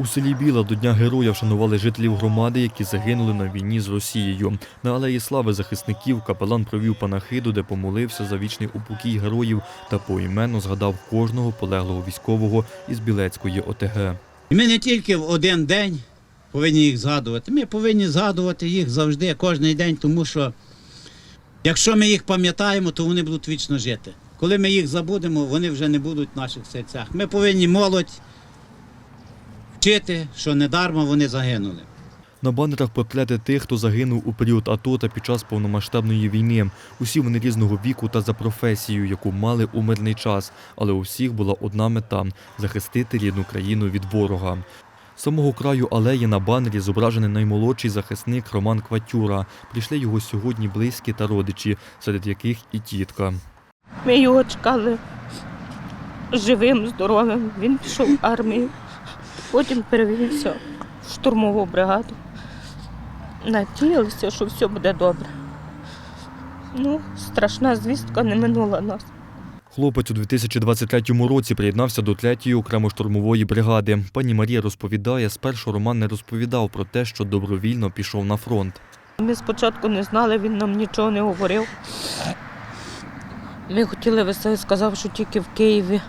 У селі Біла до Дня Героя вшанували жителів громади, які загинули на війні з Росією. На алеї слави захисників капелан провів панахиду, де помолився за вічний упокій героїв та поіменно згадав кожного полеглого військового із Білецької ОТГ. Ми не тільки в один день повинні їх згадувати, ми повинні згадувати їх завжди, кожен день, тому що якщо ми їх пам'ятаємо, то вони будуть вічно жити. Коли ми їх забудемо, вони вже не будуть в наших серцях. Ми повинні молодь вчити, що недарма вони загинули. На банерах портрети тих, хто загинув у період АТО та під час повномасштабної війни. Усі вони різного віку та за професією, яку мали у мирний час, але у всіх була одна мета захистити рідну країну від ворога. З самого краю алеї на банері зображений наймолодший захисник Роман Кватюра. Прийшли його сьогодні близькі та родичі, серед яких і тітка. Ми його чекали живим, здоровим. Він пішов в армію, потім перевівся в штурмову бригаду. Надіялися, що все буде добре. Ну, страшна звістка не минула нас. Хлопець у 2023 році приєднався до 3-ї окремо-штурмової бригади. Пані Марія розповідає, спершу Роман не розповідав про те, що добровільно пішов на фронт. Ми спочатку не знали, він нам нічого не говорив. Ми хотіли весело, сказав, що тільки в Києві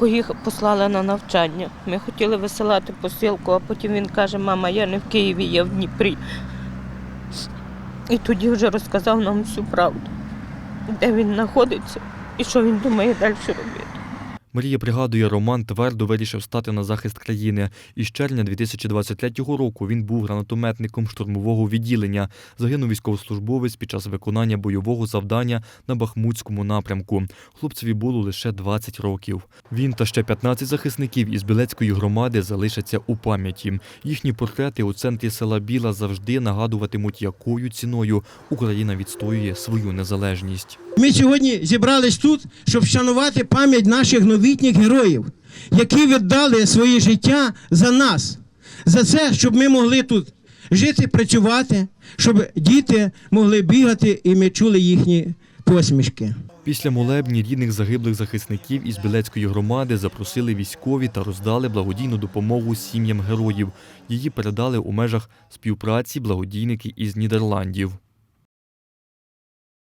поїхав, послали на навчання. Ми хотіли висилати посилку, а потім він каже, мама, я не в Києві, я в Дніпрі. І тоді вже розказав нам всю правду, де він знаходиться і що він думає далі робити. Марія пригадує, Роман твердо вирішив стати на захист країни. Із червня 2023 року він був гранатометником штурмового відділення. Загинув військовослужбовець під час виконання бойового завдання на Бахмутському напрямку. Хлопцеві було лише 20 років. Він та ще 15 захисників із Білецької громади залишаться у пам'яті. Їхні портрети у центрі села Біла завжди нагадуватимуть, якою ціною Україна відстоює свою незалежність. Ми сьогодні зібрались тут, щоб вшанувати пам'ять наших новітніх героїв, які віддали своє життя за нас, за це, щоб ми могли тут жити, працювати, щоб діти могли бігати і ми чули їхні посмішки. Після молебні рідних загиблих захисників із Білецької громади запросили військові та роздали благодійну допомогу сім'ям героїв. Її передали у межах співпраці благодійники із Нідерландів.